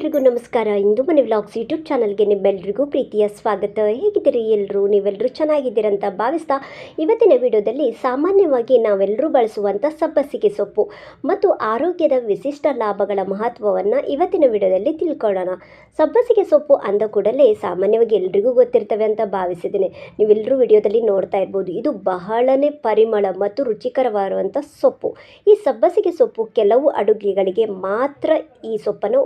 ಎಲ್ರಿಗೂ ನಮಸ್ಕಾರ. ಇಂದು ಮನೆ ವ್ಲಾಗ್ಸ್ ಯೂಟ್ಯೂಬ್ ಚಾನಲ್ಗೆ ನಿಮ್ಮೆಲ್ರಿಗೂ ಪ್ರೀತಿಯ ಸ್ವಾಗತ. ಹೇಗಿದ್ದೀರಿ ಎಲ್ಲರೂ ನೀವೆಲ್ಲರೂ ಚೆನ್ನಾಗಿದ್ದೀರಂತ ಭಾವಿಸ್ತಾ ಇವತ್ತಿನ ವಿಡಿಯೋದಲ್ಲಿ ಸಾಮಾನ್ಯವಾಗಿ ನಾವೆಲ್ಲರೂ ಬಳಸುವಂಥ ಸಬ್ಬಸಿಗೆ ಸೊಪ್ಪು ಮತ್ತು ಆರೋಗ್ಯದ ವಿಶಿಷ್ಟ ಲಾಭಗಳ ಮಹತ್ವವನ್ನು ಇವತ್ತಿನ ವಿಡಿಯೋದಲ್ಲಿ ತಿಳ್ಕೊಳ್ಳೋಣ. ಸಬ್ಬಸಿಗೆ ಸೊಪ್ಪು ಅಂದ ಕೂಡಲೇ ಸಾಮಾನ್ಯವಾಗಿ ಎಲ್ರಿಗೂ ಗೊತ್ತಿರ್ತವೆ ಅಂತ ಭಾವಿಸಿದ್ದೀನಿ. ನೀವೆಲ್ಲರೂ ವಿಡಿಯೋದಲ್ಲಿ ನೋಡ್ತಾ ಇರ್ಬೋದು. ಇದು ಬಹಳನೇ ಪರಿಮಳ ಮತ್ತು ರುಚಿಕರವಾದಂಥ ಸೊಪ್ಪು. ಈ ಸಬ್ಬಸಿಗೆ ಸೊಪ್ಪು ಕೆಲವು ಅಡುಗೆಗಳಿಗೆ ಮಾತ್ರ ಈ ಸೊಪ್ಪನ್ನು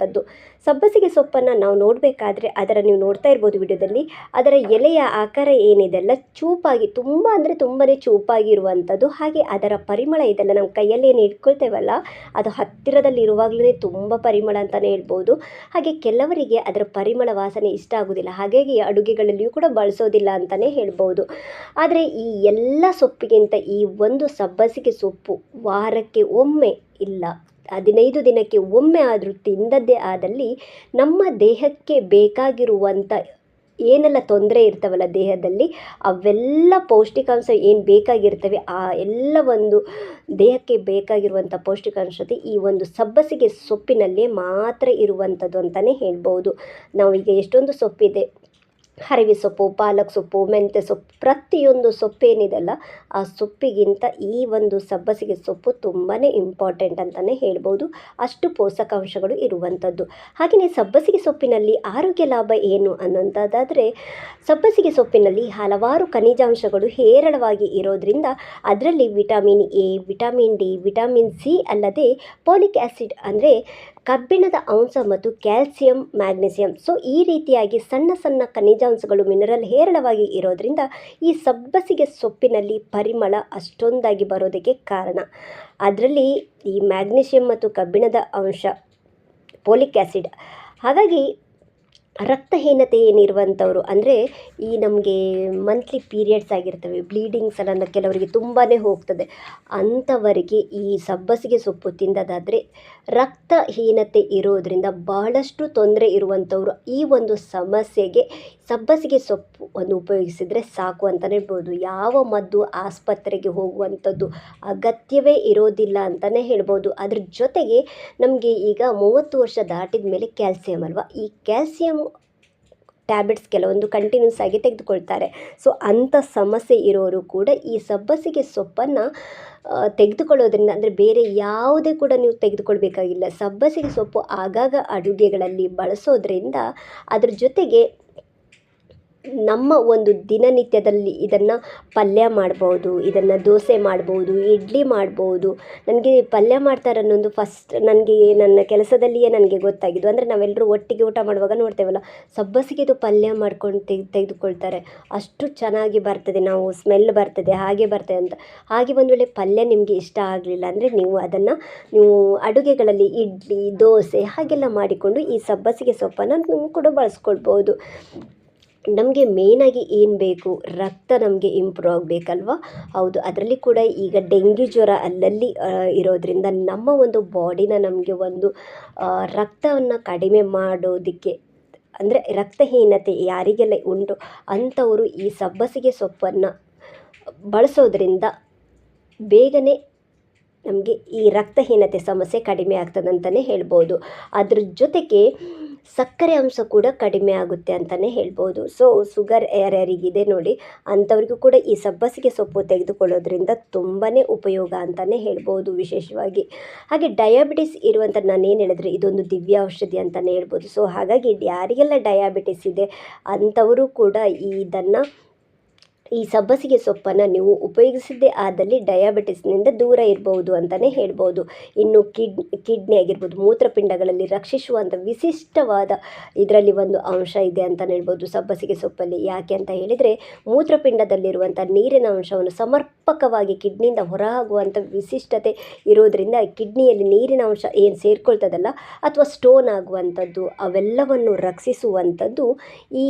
ಉಪಯೋಗಿಸುವಂಥದ್ದು ಸಬ್ಬಸಿಗೆ ಸೊಪ್ಪನ್ನು ನಾವು ನೋಡಬೇಕಾದ್ರೆ ಅದರ ನೀವು ನೋಡ್ತಾ ಇರ್ಬೋದು ವಿಡಿಯೋದಲ್ಲಿ. ಅದರ ಎಲೆಯ ಆಕಾರ ಏನಿದೆಲ್ಲ ಚೂಪಾಗಿ ತುಂಬ ಅಂದರೆ ತುಂಬಾ ಚೂಪಾಗಿರುವಂಥದ್ದು ಹಾಗೆ ಅದರ ಪರಿಮಳ ಇದೆಲ್ಲ ನಾವು ಕೈಯಲ್ಲಿ ಏನು ಇಟ್ಕೊಳ್ತೇವಲ್ಲ, ಅದು ಹತ್ತಿರದಲ್ಲಿ ಇರುವಾಗಲೇ ತುಂಬ ಪರಿಮಳ ಅಂತಲೇ ಹೇಳ್ಬೋದು. ಹಾಗೆ ಕೆಲವರಿಗೆ ಅದರ ಪರಿಮಳ ವಾಸನೆ ಇಷ್ಟ ಆಗೋದಿಲ್ಲ. ಹಾಗಾಗಿ ಅಡುಗೆಗಳಲ್ಲಿಯೂ ಕೂಡ ಬಳಸೋದಿಲ್ಲ ಅಂತಲೇ ಹೇಳ್ಬೋದು. ಆದರೆ ಈ ಎಲ್ಲ ಸೊಪ್ಪಿಗಿಂತ ಈ ಒಂದು ಸಬ್ಬಸಿಗೆ ಸೊಪ್ಪು ವಾರಕ್ಕೆ ಒಮ್ಮೆ ಇಲ್ಲ. ಹದಿನೈದು ದಿನಕ್ಕೆ ಒಮ್ಮೆ ಆದರೂ ತಿಂದದ್ದೇ ಆದಲ್ಲಿ ನಮ್ಮ ದೇಹಕ್ಕೆ ಬೇಕಾಗಿರುವಂಥ ಏನೆಲ್ಲ ತೊಂದರೆ ಇರ್ತವಲ್ಲ ದೇಹದಲ್ಲಿ, ಅವೆಲ್ಲ ಪೌಷ್ಟಿಕಾಂಶ ಏನು ಬೇಕಾಗಿರ್ತವೆ, ಆ ಎಲ್ಲ ಒಂದು ದೇಹಕ್ಕೆ ಬೇಕಾಗಿರುವಂಥ ಪೌಷ್ಟಿಕಾಂಶತೆ ಈ ಒಂದು ಸಬ್ಬಸಿಗೆ ಸೊಪ್ಪಿನಲ್ಲೇ ಮಾತ್ರ ಇರುವಂಥದ್ದು ಅಂತಲೇ ಹೇಳ್ಬೋದು. ನಾವು ಈಗ ಎಷ್ಟೊಂದು ಸೊಪ್ಪಿದೆ ಹರಿವೆ ಸೊಪ್ಪು, ಪಾಲಕ್ ಸೊಪ್ಪು, ಮೆಂತ್ಯ ಸೊಪ್ಪು, ಪ್ರತಿಯೊಂದು ಸೊಪ್ಪೇನಿದೆಲ್ಲ ಆ ಸೊಪ್ಪಿಗಿಂತ ಈ ಒಂದು ಸಬ್ಬಸಿಗೆ ಸೊಪ್ಪು ತುಂಬಾ ಇಂಪಾರ್ಟೆಂಟ್ ಅಂತಲೇ ಹೇಳ್ಬೋದು. ಅಷ್ಟು ಪೋಷಕಾಂಶಗಳು ಇರುವಂಥದ್ದು ಹಾಗೆಯೇ ಸಬ್ಬಸಿಗೆ ಸೊಪ್ಪಿನಲ್ಲಿ ಆರೋಗ್ಯ ಲಾಭ ಏನು ಅನ್ನೋಂಥದ್ದಾದರೆ ಸಬ್ಬಸಿಗೆ ಸೊಪ್ಪಿನಲ್ಲಿ ಹಲವಾರು ಖನಿಜಾಂಶಗಳು ಹೇರಳವಾಗಿ ಇರೋದ್ರಿಂದ ಅದರಲ್ಲಿ vitamin A, vitamin D, vitamin C ಅಲ್ಲದೆ ಪೋಲಿಕ್ ಆ್ಯಸಿಡ್ ಅಂದರೆ ಕಬ್ಬಿಣದ ಅಂಶ ಮತ್ತು ಕ್ಯಾಲ್ಸಿಯಂ, ಮ್ಯಾಗ್ನೀಸಿಯಂ. ಸೊ ಈ ರೀತಿಯಾಗಿ ಸಣ್ಣ ಸಣ್ಣ ಖನಿಜಾಂಶಗಳು ಮಿನರಲ್ ಹೇರಳವಾಗಿ ಇರೋದ್ರಿಂದ ಈ ಸಬ್ಬಸಿಗೆ ಸೊಪ್ಪಿನಲ್ಲಿ ಪರಿಮಳ ಅಷ್ಟೊಂದಾಗಿ ಬರೋದಕ್ಕೆ ಕಾರಣ. ಅದರಲ್ಲಿ ಈ ಮ್ಯಾಗ್ನೀಷಿಯಂ ಮತ್ತು ಕಬ್ಬಿಣದ ಅಂಶ ಪೋಲಿಕ್ ಆ್ಯಸಿಡ್ ಹಾಗಾಗಿ ರಕ್ತಹೀನತೆ ಏನಿರುವಂಥವ್ರು ಅಂದರೆ ಈ ನಮಗೆ ಮಂತ್ಲಿ ಪೀರಿಯಡ್ಸ್ ಆಗಿರ್ತವೆ ಬ್ಲೀಡಿಂಗ್ಸ್ ಎಲ್ಲ ಕೆಲವರಿಗೆ ತುಂಬಾ ಹೋಗ್ತದೆ. ಅಂಥವರಿಗೆ ಈ ಸಬ್ಬಸಿಗೆ ಸೊಪ್ಪು ತಿಂದದಾದರೆ ರಕ್ತಹೀನತೆ ಇರೋದರಿಂದ ಬಹಳಷ್ಟು ತೊಂದರೆ ಇರುವಂಥವ್ರು ಈ ಒಂದು ಸಮಸ್ಯೆಗೆ ಸಬ್ಬಸಿಗೆ ಸೊಪ್ಪು ಅನ್ನು ಉಪಯೋಗಿಸಿದರೆ ಸಾಕು ಅಂತಲೇ ಹೇಳ್ಬೋದು. ಯಾವ ಮದ್ದು ಆಸ್ಪತ್ರೆಗೆ ಹೋಗುವಂಥದ್ದು ಅಗತ್ಯವೇ ಇರೋದಿಲ್ಲ ಅಂತಲೇ ಹೇಳ್ಬೋದು. ಅದ್ರ ಜೊತೆಗೆ ನಮಗೆ ಈಗ ಮೂವತ್ತು ವರ್ಷ ದಾಟಿದ ಮೇಲೆ ಕ್ಯಾಲ್ಸಿಯಂ ಅಲ್ವಾ? ಈ ಕ್ಯಾಲ್ಸಿಯಂ ಟ್ಯಾಬ್ಲೆಟ್ಸ್ ಕೆಲವೊಂದು ಕಂಟಿನ್ಯೂಸ್ ಆಗಿ ತೆಗೆದುಕೊಳ್ತಾರೆ. ಸೊ, ಅಂಥ ಸಮಸ್ಯೆ ಇರೋರು ಕೂಡ ಈ ಸಬ್ಬಸಿಗೆ ಸೊಪ್ಪನ್ನು ತೆಗೆದುಕೊಳ್ಳೋದ್ರಿಂದ ಅಂದರೆ ಬೇರೆ ಯಾವುದೇ ಕೂಡ ನೀವು ತೆಗೆದುಕೊಳ್ಬೇಕಾಗಿಲ್ಲ. ಸಬ್ಬಸಿಗೆ ಸೊಪ್ಪು ಆಗಾಗ ಅಡುಗೆಗಳಲ್ಲಿ ಬಳಸೋದ್ರಿಂದ ಅದ್ರ ಜೊತೆಗೆ ನಮ್ಮ ಒಂದು ದಿನನಿತ್ಯದಲ್ಲಿ ಇದನ್ನು ಪಲ್ಯ ಮಾಡ್ಬೋದು, ಇದನ್ನು ದೋಸೆ ಮಾಡ್ಬೋದು, ಇಡ್ಲಿ ಮಾಡ್ಬೋದು. ನನಗೆ ಪಲ್ಯ ಮಾಡ್ತಾರೆ ಅನ್ನೋದು ಫಸ್ಟ್ ನನಗೆ ನನ್ನ ಕೆಲಸದಲ್ಲಿಯೇ ನನಗೆ ಗೊತ್ತಾಗಿದ್ದು. ಅಂದರೆ ನಾವೆಲ್ಲರೂ ಒಟ್ಟಿಗೆ ಊಟ ಮಾಡುವಾಗ ನೋಡ್ತೇವಲ್ಲ ಸಬ್ಬಸಿಗೆದು ಪಲ್ಯ ಮಾಡ್ಕೊಂಡು ತೆಗೆ, ತೆಗೆದುಕೊಳ್ತಾರೆ. ಅಷ್ಟು ಚೆನ್ನಾಗಿ ಬರ್ತದೆ, ನಾವು ಸ್ಮೆಲ್ ಬರ್ತದೆ, ಹಾಗೆ ಬರ್ತದೆ ಅಂತ. ಹಾಗೆ ಒಂದು ವೇಳೆ ಪಲ್ಯ ನಿಮಗೆ ಇಷ್ಟ ಆಗಲಿಲ್ಲ ಅಂದರೆ ನೀವು ಅದನ್ನು, ನೀವು ಅಡುಗೆಗಳಲ್ಲಿ ಇಡ್ಲಿ, ದೋಸೆ ಹಾಗೆಲ್ಲ ಮಾಡಿಕೊಂಡು ಈ ಸಬ್ಬಸಿಗೆ ಸೊಪ್ಪನ್ನು ನೀವು ಕೂಡ ಬಳಸ್ಕೊಳ್ಬೋದು. ನಮಗೆ ಮೇಯ್ನಾಗಿ ಏನು ಬೇಕು? ರಕ್ತ ನಮಗೆ ಇಂಪ್ರೂವ್ ಆಗಬೇಕಲ್ವಾ? ಹೌದು, ಅದರಲ್ಲಿ ಕೂಡ ಈಗ ಡೆಂಗ್ಯೂ ಜ್ವರ ಅಲ್ಲಲ್ಲಿ ಇರೋದರಿಂದ ನಮ್ಮ ಒಂದು ಬಾಡಿನ ನಮಗೆ ಒಂದು ರಕ್ತವನ್ನು ಕಡಿಮೆ ಮಾಡೋದಕ್ಕೆ, ಅಂದರೆ ರಕ್ತಹೀನತೆ ಯಾರಿಗೆಲ್ಲ ಉಂಟು ಅಂಥವರು ಈ ಸಬ್ಬಸಿಗೆ ಸೊಪ್ಪನ್ನು ಬಳಸೋದ್ರಿಂದ ಬೇಗನೆ ನಮಗೆ ಈ ರಕ್ತಹೀನತೆ ಸಮಸ್ಯೆ ಕಡಿಮೆ ಆಗ್ತದಂತಲೇ ಹೇಳ್ಬೋದು. ಅದ್ರ ಜೊತೆಗೆ ಸಕ್ಕರೆ ಅಂಶ ಕೂಡ ಕಡಿಮೆ ಆಗುತ್ತೆ ಅಂತಲೇ ಹೇಳ್ಬೋದು. ಸೊ ಸುಗರ್ ಯಾರ್ಯಾರಿಗಿದೆ ನೋಡಿ, ಅಂಥವ್ರಿಗೂ ಕೂಡ ಈ ಸಬ್ಬಸಿಗೆ ಸೊಪ್ಪು ತೆಗೆದುಕೊಳ್ಳೋದ್ರಿಂದ ತುಂಬಾ ಉಪಯೋಗ ಅಂತಲೇ ಹೇಳ್ಬೋದು ವಿಶೇಷವಾಗಿ. ಹಾಗೆ ಡಯಾಬಿಟಿಸ್ ಇರುವಂಥ ನಾನೇನು ಹೇಳಿದ್ರೆ, ಇದೊಂದು ದಿವ್ಯ ಔಷಧಿ ಅಂತಲೇ ಹೇಳ್ಬೋದು. ಸೊ ಹಾಗಾಗಿ ಯಾರಿಗೆಲ್ಲ ಡಯಾಬಿಟಿಸ್ ಇದೆ, ಅಂಥವರು ಕೂಡ ಇದನ್ನು ಈ ಸಬ್ಬಸಿಗೆ ಸೊಪ್ಪನ್ನು ನೀವು ಉಪಯೋಗಿಸಿದ್ದೇ ಆದಲ್ಲಿ ಡಯಾಬಿಟಿಸ್ನಿಂದ ದೂರ ಇರಬಹುದು ಅಂತಲೇ ಹೇಳ್ಬೋದು. ಇನ್ನು ಕಿಡ್, ಕಿಡ್ನಿ ಆಗಿರ್ಬೋದು, ಮೂತ್ರಪಿಂಡಗಳಲ್ಲಿ ರಕ್ಷಿಸುವಂಥ ವಿಶಿಷ್ಟವಾದ ಇದರಲ್ಲಿ ಒಂದು ಅಂಶ ಇದೆ ಅಂತಲೇ ಹೇಳ್ಬೋದು ಸಬ್ಬಸಿಗೆ ಸೊಪ್ಪಲ್ಲಿ. ಯಾಕೆ ಅಂತ ಹೇಳಿದರೆ ಮೂತ್ರಪಿಂಡದಲ್ಲಿರುವಂಥ ನೀರಿನ ಅಂಶವನ್ನು ಸಮರ್ಪಕವಾಗಿ ಕಿಡ್ನಿಯಿಂದ ಹೊರಹಾಗುವಂಥ ವಿಶಿಷ್ಟತೆ ಇರೋದರಿಂದ ಕಿಡ್ನಿಯಲ್ಲಿ ನೀರಿನ ಅಂಶ ಏನು ಸೇರ್ಕೊಳ್ತದಲ್ಲ, ಅಥವಾ ಸ್ಟೋನ್ ಆಗುವಂಥದ್ದು, ಅವೆಲ್ಲವನ್ನು ರಕ್ಷಿಸುವಂಥದ್ದು ಈ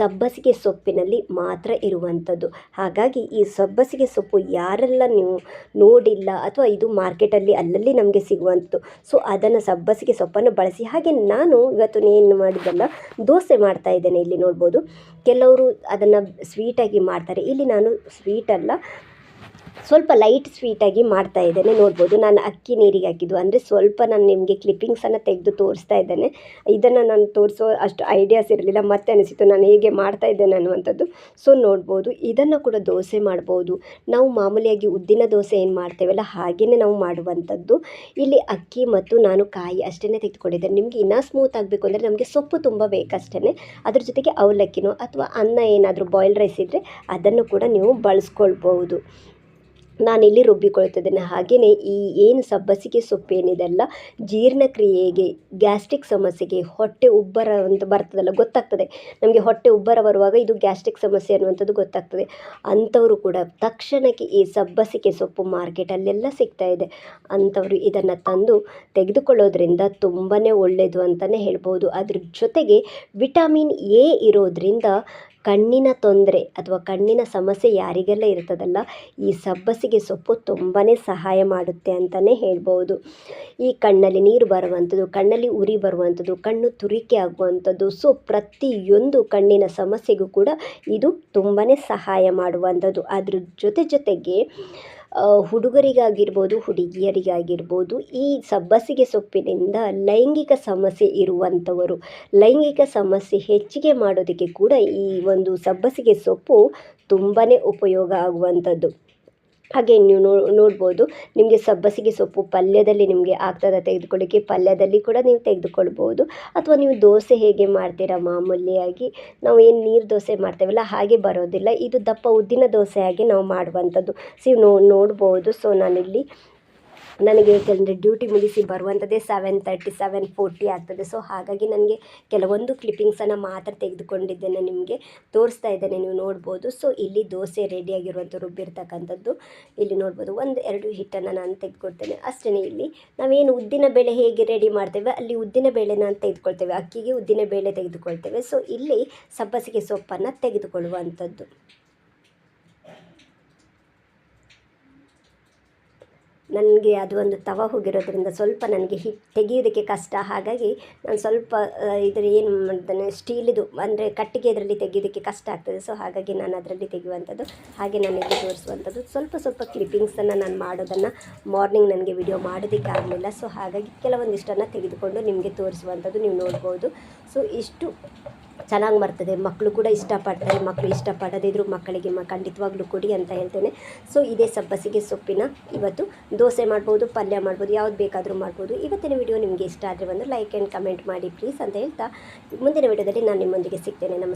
ಸಬ್ಬಸಿಗೆ ಸೊಪ್ಪಿನಲ್ಲಿ ಮಾತ್ರ ಇರುವಂಥದ್ದು. ಹಾಗಾಗಿ ಈ ಸಬ್ಬಸಿಗೆ ಸೊಪ್ಪು ಯಾರೆಲ್ಲ ನೀವು ನೋಡಿಲ್ಲ ಅಥವಾ ಇದು ಮಾರ್ಕೆಟಲ್ಲಿ ಅಲ್ಲಲ್ಲಿ ನಮಗೆ ಸಿಗುವಂಥದ್ದು. ಸೊ, ಅದನ್ನು ಸಬ್ಬಸಿಗೆ ಸೊಪ್ಪನ್ನು ಬಳಸಿ. ಹಾಗೆ ನಾನು ಇವತ್ತು ಏನು ಮಾಡಿದ್ದಲ್ಲ ದೋಸೆ ಮಾಡ್ತಾ ಇದ್ದೇನೆ, ಇಲ್ಲಿ ನೋಡ್ಬೋದು. ಕೆಲವರು ಅದನ್ನು ಸ್ವೀಟಾಗಿ ಮಾಡ್ತಾರೆ. ಇಲ್ಲಿ ನಾನು ಸ್ವೀಟಲ್ಲ ಸ್ವಲ್ಪ ಲೈಟ್ ಸ್ವೀಟಾಗಿ ಮಾಡ್ತಾ ಇದ್ದೇನೆ, ನೋಡ್ಬೋದು. ನಾನು ಅಕ್ಕಿ ನೀರಿಗೆ ಹಾಕಿದ್ದು. ಅಂದರೆ ಸ್ವಲ್ಪ ನಾನು ನಿಮಗೆ ಕ್ಲಿಪ್ಪಿಂಗ್ಸನ್ನು ತೆಗೆದು ತೋರಿಸ್ತಾ ಇದ್ದೇನೆ. ಇದನ್ನು ನಾನು ತೋರಿಸೋ ಅಷ್ಟು ಐಡಿಯಾಸ್ ಇರಲಿಲ್ಲ. ಮತ್ತೆ ಅನಿಸಿತು ನಾನು ಹೇಗೆ ಮಾಡ್ತಾ ಇದ್ದೇನೆ ಅನ್ನುವಂಥದ್ದು. ಸೊ ನೋಡ್ಬೋದು. ಇದನ್ನು ಕೂಡ ದೋಸೆ ಮಾಡ್ಬೋದು. ನಾವು ಮಾಮೂಲಿಯಾಗಿ ಉದ್ದಿನ ದೋಸೆ ಏನು ಮಾಡ್ತೇವಲ್ಲ ಹಾಗೆಯೇ ನಾವು ಮಾಡುವಂಥದ್ದು. ಇಲ್ಲಿ ಅಕ್ಕಿ ಮತ್ತು ನಾನು ಕಾಯಿ ಅಷ್ಟೇ ತೆಗೆದುಕೊಂಡಿದ್ದೇನೆ. ನಿಮಗೆ ಇನ್ನೂ ಸ್ಮೂತ್ ಆಗಬೇಕು ಅಂದರೆ ನಮಗೆ ಸೊಪ್ಪು ತುಂಬ ಬೇಕಷ್ಟೇ ಅದ್ರ ಜೊತೆಗೆ ಅವಲಕ್ಕಿನೋ ಅಥವಾ ಅನ್ನ ಏನಾದರೂ ಬಾಯ್ಲ್ ರೈಸ್ ಇದ್ದರೆ ಅದನ್ನು ಕೂಡ ನೀವು ಬಳಸ್ಕೊಳ್ಬೋದು ನಾನಿಲ್ಲಿ ರುಬ್ಬಿಕೊಳ್ತಿದ್ದೇನೆ ಹಾಗೆಯೇ ಈ ಏನು ಸಬ್ಬಸಿಗೆ ಸೊಪ್ಪು ಏನಿದೆಲ್ಲ, ಜೀರ್ಣಕ್ರಿಯೆಗೆ, ಗ್ಯಾಸ್ಟ್ರಿಕ್ ಸಮಸ್ಯೆಗೆ ಹೊಟ್ಟೆ ಉಬ್ಬರ ಅಂತ ಬರ್ತದಲ್ಲ, ಗೊತ್ತಾಗ್ತದೆ. ನಮಗೆ ಹೊಟ್ಟೆ ಉಬ್ಬರ ಬರುವಾಗ ಇದು ಗ್ಯಾಸ್ಟ್ರಿಕ್ ಸಮಸ್ಯೆ ಅನ್ನುವಂಥದ್ದು ಗೊತ್ತಾಗ್ತದೆ. ಅಂಥವರು ಕೂಡ ತಕ್ಷಣಕ್ಕೆ ಈ ಸಬ್ಬಸಿಗೆ ಸೊಪ್ಪು ಮಾರ್ಕೆಟಲ್ಲೆಲ್ಲ ಸಿಗ್ತಾ ಇದೆ. ಅಂಥವರು ಇದನ್ನು ತಂದು ತೆಗೆದುಕೊಳ್ಳೋದ್ರಿಂದ ತುಂಬಾ ಒಳ್ಳೆಯದು ಅಂತಲೇ ಹೇಳ್ಬೋದು. ಅದ್ರ ಜೊತೆಗೆ ವಿಟಮಿನ್ ಎ ಇರೋದ್ರಿಂದ ಕಣ್ಣಿನ ತೊಂದರೆ ಅಥವಾ ಕಣ್ಣಿನ ಸಮಸ್ಯೆ ಯಾರಿಗೆಲ್ಲ ಇರ್ತದಲ್ಲ, ಈ ಸಬ್ಬಸಿಗೆ ಸೊಪ್ಪು ತುಂಬಾ ಸಹಾಯ ಮಾಡುತ್ತೆ ಅಂತಲೇ ಹೇಳ್ಬೋದು. ಈ ಕಣ್ಣಲ್ಲಿ ನೀರು ಬರುವಂಥದ್ದು, ಕಣ್ಣಲ್ಲಿ ಉರಿ ಬರುವಂಥದ್ದು, ಕಣ್ಣು ತುರಿಕೆ ಆಗುವಂಥದ್ದು, ಸೊ ಪ್ರತಿಯೊಂದು ಕಣ್ಣಿನ ಸಮಸ್ಯೆಗೂ ಕೂಡ ಇದು ತುಂಬಾ ಸಹಾಯ ಮಾಡುವಂಥದ್ದು. ಅದ್ರ ಜೊತೆ ಜೊತೆಗೆ ಹುಡುಗರಿಗಾಗಿರ್ಬೋದು, ಹುಡುಗಿಯರಿಗಾಗಿರ್ಬೋದು, ಈ ಸಬ್ಬಸಿಗೆ ಸೊಪ್ಪಿನಿಂದ ಲೈಂಗಿಕ ಸಮಸ್ಯೆ ಇರುವಂಥವರು, ಲೈಂಗಿಕ ಸಮಸ್ಯೆ ಹೆಚ್ಚಿಗೆ ಮಾಡೋದಕ್ಕೆ ಕೂಡ ಈ ಒಂದು ಸಬ್ಬಸಿಗೆ ಸೊಪ್ಪು ತುಂಬಾ ಉಪಯೋಗ ಆಗುವಂಥದ್ದು. ಹಾಗೆ ನೀವು ನೋ, ನೋಡ್ಬೋದು. ನಿಮಗೆ ಸಬ್ಬಸಿಗೆ ಸೊಪ್ಪು ಪಲ್ಯದಲ್ಲಿ ನಿಮಗೆ ಆಗ್ತದ ತೆಗೆದುಕೊಳ್ಳಿಕ್ಕೆ, ಪಲ್ಯದಲ್ಲಿ ಕೂಡ ನೀವು ತೆಗೆದುಕೊಳ್ಬೋದು. ಅಥವಾ ನೀವು ದೋಸೆ ಹೇಗೆ ಮಾಡ್ತೀರಾ ಮಾಮೂಲಿಯಾಗಿ? ನಾವು ಏನು ನೀರು ದೋಸೆ ಮಾಡ್ತೇವಲ್ಲ, ಹಾಗೆ ಬರೋದಿಲ್ಲ. ಇದು ದಪ್ಪ ಉದ್ದಿನ ದೋಸೆ ಆಗಿ ನಾವು ಮಾಡುವಂಥದ್ದು. ಸೊ ನೋ, ನೋಡ್ಬೋದು. ಸೊ ನಾನಿಲ್ಲಿ ನನಗೆ ಏಕೆಂದರೆ ಡ್ಯೂಟಿ ಮುಗಿಸಿ ಬರುವಂಥದ್ದೇ ಸೆವೆನ್ ತರ್ಟಿ ಸೆವೆನ್ ಫೋರ್ಟಿ ಆಗ್ತದೆ. ಸೊ ಹಾಗಾಗಿ ನನಗೆ ಕೆಲವೊಂದು ಕ್ಲಿಪ್ಪಿಂಗ್ಸನ್ನು ಮಾತ್ರ ತೆಗೆದುಕೊಂಡಿದ್ದೇನೆ ನಿಮಗೆ. ತೋರಿಸ್ತಾ ಇದ್ದೇನೆ, ನೀವು ನೋಡ್ಬೋದು. ಸೊ ಇಲ್ಲಿ ದೋಸೆ ರೆಡಿಯಾಗಿರುವಂಥ ರುಬ್ಬಿರ್ತಕ್ಕಂಥದ್ದು ಇಲ್ಲಿ ನೋಡ್ಬೋದು, ಒಂದು, ಎರಡು ಹಿಟ್ಟನ್ನು ನಾನು ತೆಗೆದುಕೊಡ್ತೇನೆ. ಅಷ್ಟೇ ಇಲ್ಲಿ. ನಾವೇನು ಉದ್ದಿನ ಬೇಳೆ ಹೇಗೆ ರೆಡಿ ಮಾಡ್ತೇವೆ? ಅಲ್ಲಿ ಉದ್ದಿನ ಬೇಳೆ ನಾನು ತೆಗೆದುಕೊಳ್ತೇವೆ. ಅಕ್ಕಿಗೆ ಉದ್ದಿನ ಬೇಳೆ ತೆಗೆದುಕೊಳ್ತೇವೆ. ಸೊ ಇಲ್ಲಿ ಸಬ್ಬಸಿಗೆ ಸೊಪ್ಪನ್ನು ತೆಗೆದುಕೊಳ್ಳುವಂಥದ್ದು. ನನಗೆ ಅದು ಒಂದು ತವ ಹೋಗಿರೋದ್ರಿಂದ ಸ್ವಲ್ಪ ನನಗೆ ಹಿ ತೆಗೆಯೋದಕ್ಕೆ ಕಷ್ಟ. ಹಾಗಾಗಿ ನಾನು ಸ್ವಲ್ಪ ಇದ್ರ ಏನು ಮಾಡ್ತೇನೆ ಸ್ಟೀಲಿದು ಅಂದರೆ ಕಟ್ಟಿಗೆ ಇದರಲ್ಲಿ ತೆಗೆಯೋದಕ್ಕೆ ಕಷ್ಟ ಆಗ್ತದೆ. ಸೊ ಹಾಗಾಗಿ ನಾನು ಅದರಲ್ಲಿ ತೆಗೆಯುವಂಥದ್ದು, ಹಾಗೆ ನಾನು ತೋರಿಸುವಂಥದ್ದು. ಸ್ವಲ್ಪ ಸ್ವಲ್ಪ ಕ್ಲಿಪ್ಪಿಂಗ್ಸನ್ನು ನಾನು ಮಾಡೋದನ್ನು ಮಾರ್ನಿಂಗ್ ನನಗೆ ವಿಡಿಯೋ ಮಾಡೋದಕ್ಕೆ ಆಗಲಿಲ್ಲ. ಸೊ ಹಾಗಾಗಿ ಕೆಲವೊಂದಿಷ್ಟನ್ನು ತೆಗೆದುಕೊಂಡು ನಿಮಗೆ ತೋರಿಸುವಂಥದ್ದು ನೀವು ನೋಡ್ಬೋದು. ಸೊ ಇಷ್ಟು. ಚೆನ್ನಾಗಿ ಮರ್ತದೆ ಮಕ್ಕಳು ಕೂಡ ಇಷ್ಟಪಡ್ತಾರೆ. ಮಕ್ಕಳು ಇಷ್ಟಪಡೋದಿದ್ರು ಮಕ್ಕಳಿಗೆ ಮ ಖಂಡಿತವಾಗ್ಲೂ ಕೊಡಿ ಅಂತ ಹೇಳ್ತೇನೆ. ಸೊ ಇದೇ ಸಬ್ಬಸಿಗೆ ಸೊಪ್ಪಿನ ಇವತ್ತು ದೋಸೆ ಮಾಡ್ಬೋದು, ಪಲ್ಯ ಮಾಡ್ಬೋದು, ಯಾವ್ದು ಬೇಕಾದರೂ ಮಾಡ್ಬೋದು. ಇವತ್ತಿನ ವಿಡಿಯೋ ನಿಮಗೆ ಇಷ್ಟ ಆದರೆ ಒಂದು ಲೈಕ್ ಆ್ಯಂಡ್ ಕಮೆಂಟ್ ಮಾಡಿ ಪ್ಲೀಸ್ ಅಂತ ಹೇಳ್ತಾ, ಮುಂದಿನ ವಿಡಿಯೋದಲ್ಲಿ ನಾನು ನಿಮ್ಮೊಂದಿಗೆ ಸಿಗ್ತೇನೆ. ನಮಸ್ಕಾರ.